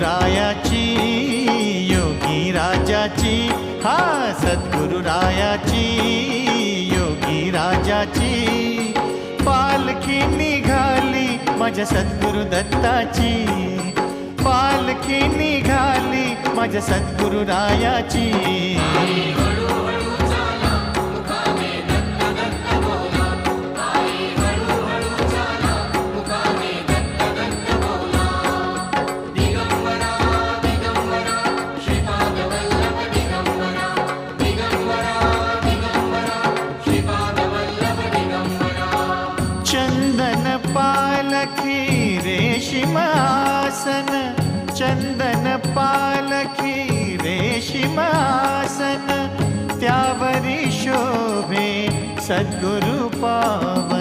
रायाची योगी राजाची. हा सद्गुरु रायाची योगी राजाची. पालखी निघाली माझ्या सद्गुरु दत्ताची. पालखी निघाली माझ्या सद्गुरु रायाची चंदन पालखी रेशीम चंदन पालखी रेशीम आसन त्यावरी शोभे सद्गुरु पाव